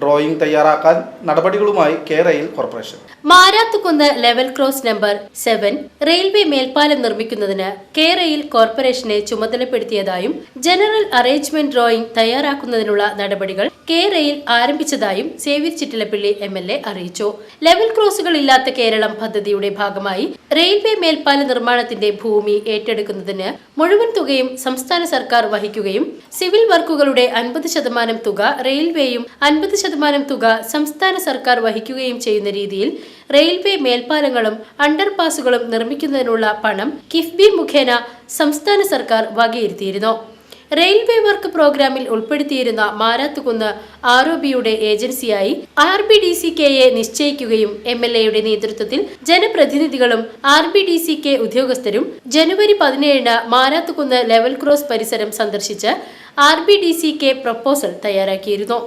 Drawing തയ്യാറാക്കാൻ നടപടികളുമായി K rail corporation. Marathukunnu level cross number seven railway മേൽപ്പാലം നിർമ്മിക്കുന്നതിന് കെ റെയിൽ കോർപ്പറേഷനെ ചുമതലപ്പെടുത്തിയതായും ജനറൽ അറേഞ്ച്മെന്റ് ഡ്രോയിംഗ് തയ്യാറാക്കുന്നതിനുള്ള നടപടികൾ കെ റെയിൽ ആരംഭിച്ചതായും Xavier Chittilappally M L A അറിയിച്ചു. ലെവൽ ക്രോസുകൾ ഇല്ലാത്ത കേരളം പദ്ധതിയുടെ ഭാഗമായി റെയിൽവേ മേൽപ്പാല നിർമ്മാണത്തിന്റെ ഭൂമി ഏറ്റെടുക്കുന്നതിന് മുഴുവൻ തുകയും സംസ്ഥാന സർക്കാർ വഹിക്കുകയും സിവിൽ വർക്കുകളുടെ അൻപത് ശതമാനം തുക റെയിൽവേയും അൻപത് ശതമാനം തുക സംസ്ഥാന സർക്കാർ വഹിക്കുകയും ചെയ്യുന്ന രീതിയിൽ റെയിൽവേ മേൽപ്പാലങ്ങളും അണ്ടർപാസുകളും നിർമ്മിക്കുന്നതിനുള്ള പണം കിഫ്ബി മുഖേന സംസ്ഥാന സർക്കാർ വകയിരുത്തിയിരുന്നു. റെയിൽവേ വർക്ക് പ്രോഗ്രാമിൽ ഉൾപ്പെടുത്തിയിരുന്ന മാരാത്തുകുന്ന് ആർ ഒ ബിയുടെ ഏജൻസിയായി ആർ ബി ഡി സി കെയെ നിശ്ചയിക്കുകയും എം എൽ എയുടെ നേതൃത്വത്തിൽ ജനപ്രതിനിധികളും R B D C K ഉദ്യോഗസ്ഥരും ജനുവരി പതിനേഴിന് മാരാത്തുകുന്ന് ലെവൽ ക്രോസ് പരിസരം സന്ദർശിച്ച് R B D C K proposal തയ്യാറാക്കിയിരുന്നു.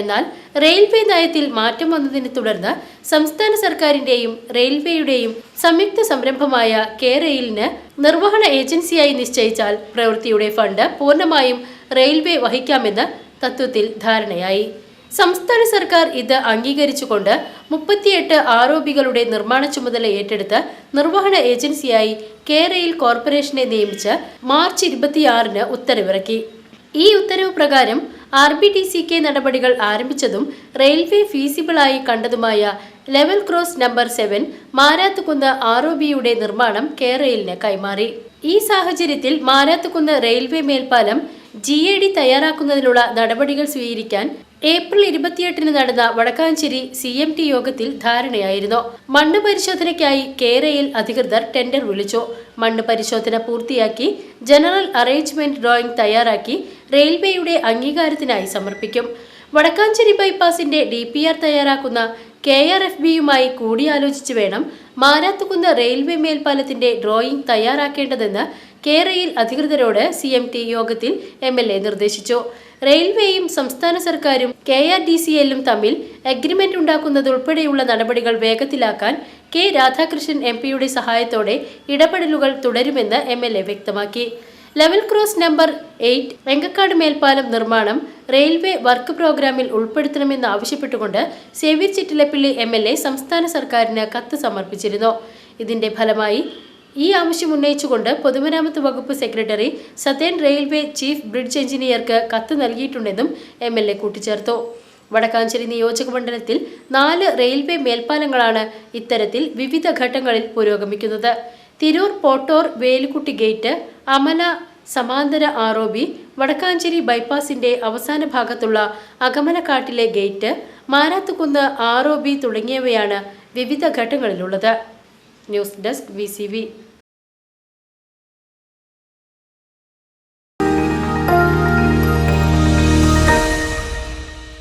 എന്നാൽ റെയിൽവേ നയത്തിൽ മാറ്റം വന്നതിനെ തുടർന്ന് സംസ്ഥാന സർക്കാരിന്റെയും റെയിൽവേയുടെയും സംയുക്ത സംരംഭമായ കെ റെയിലിന് നിർവഹണ ഏജൻസിയായി നിശ്ചയിച്ചാൽ പ്രവൃത്തിയുടെ ഫണ്ട് പൂർണമായും റെയിൽവേ വഹിക്കാമെന്ന് തത്വത്തിൽ ധാരണയായി. സംസ്ഥാന സർക്കാർ ഇത് അംഗീകരിച്ചുകൊണ്ട് മുപ്പത്തിയെട്ട് ആരോപികളുടെ നിർമ്മാണ ചുമതല ഏറ്റെടുത്ത് നിർവഹണ ഏജൻസിയായി കെ റെയിൽ കോർപ്പറേഷനെ നിയമിച്ച് മാർച്ച് ഇരുപത്തിയാറിന് ഉത്തരവിറക്കി. ഈ ഉത്തരവ് പ്രകാരം R B T C K നടപടികൾ ആരംഭിച്ചതും റെയിൽവേ ഫീസിബിളായി കണ്ടതുമായ level cross number seven Marathukunnu R O ബിയുടെ നിർമ്മാണം കേരളയിലിന് കൈമാറി. ഈ സാഹചര്യത്തിൽ മാരാത്തുകുന്ന് റെയിൽവേ മേൽപ്പാലം ജി എ ഡി തയ്യാറാക്കുന്നതിനുള്ള നടപടികൾ സ്വീകരിക്കാൻ ഏപ്രിൽ ഇരുപത്തിയെട്ടിന് നടന്ന വടക്കാഞ്ചേരി സി എം ടി യോഗത്തിൽ ധാരണയായിരുന്നു. മണ്ണ് പരിശോധനയ്ക്കായി കേരയിൽ അധികൃതർ ടെൻഡർ വിളിച്ചു. മണ്ണ് പരിശോധന പൂർത്തിയാക്കി ജനറൽ അറേഞ്ച്മെന്റ് ഡ്രോയിംഗ് തയ്യാറാക്കി റെയിൽവേയുടെ അംഗീകാരത്തിനായി സമർപ്പിക്കും. വടക്കാഞ്ചേരി ബൈപ്പാസിന്റെ ഡി പി ആർ തയ്യാറാക്കുന്ന കെ ആർ എഫ് ബിയുമായി കൂടിയാലോചിച്ച് വേണം മാരാത്തുകുന്ന് റെയിൽവേ മേൽപ്പാലത്തിന്റെ ഡ്രോയിംഗ് തയ്യാറാക്കേണ്ടതെന്ന് കേരയിൽ അധികൃതരോട് സി എം ടി യോഗത്തിൽ എം എൽ എ നിർദ്ദേശിച്ചു. റെയിൽവേയും സംസ്ഥാന സർക്കാരും കെ ആർ ഡി സി എല്ലും തമ്മിൽ അഗ്രിമെന്റ് ഉണ്ടാക്കുന്നതുൾപ്പെടെയുള്ള നടപടികൾ വേഗത്തിലാക്കാൻ കെ രാധാകൃഷ്ണൻ എം പിയുടെ സഹായത്തോടെ ഇടപെടലുകൾ തുടരുമെന്ന് എം എൽ എ വ്യക്തമാക്കി. Level cross number eight Venkakkad മേൽപ്പാലം നിർമ്മാണം റെയിൽവേ വർക്ക് പ്രോഗ്രാമിൽ ഉൾപ്പെടുത്തണമെന്ന് ആവശ്യപ്പെട്ടുകൊണ്ട് Xavier Chittilappilly M L A സംസ്ഥാന സർക്കാരിന് കത്ത് സമർപ്പിച്ചിരുന്നു. ഇതിന്റെ ഫലമായി ഈ ആവശ്യം ഉന്നയിച്ചുകൊണ്ട് പൊതുമരാമത്ത് വകുപ്പ് secretary southern railway chief bridge എഞ്ചിനീയർക്ക് കത്ത് നൽകിയിട്ടുണ്ടെന്നും എം എൽ എ കൂട്ടിച്ചേർത്തു. വടക്കാഞ്ചേരി നിയോജക മണ്ഡലത്തിൽ നാല് റെയിൽവേ മേൽപ്പാലങ്ങളാണ് ഇത്തരത്തിൽ വിവിധ ഘട്ടങ്ങളിൽ പുരോഗമിക്കുന്നത്. തിരൂർ പോട്ടോർ വേലുക്കുട്ടി ഗേറ്റ് അമല സമാന്തര ആർ ഒ ബി വടക്കാഞ്ചേരി ബൈപ്പാസിന്റെ അവസാന ഭാഗത്തുള്ള അകമലക്കാട്ടിലെ gate Marathukunnu R O B തുടങ്ങിയവയാണ് വിവിധ ഘട്ടങ്ങളിലുള്ളത്. News desk V.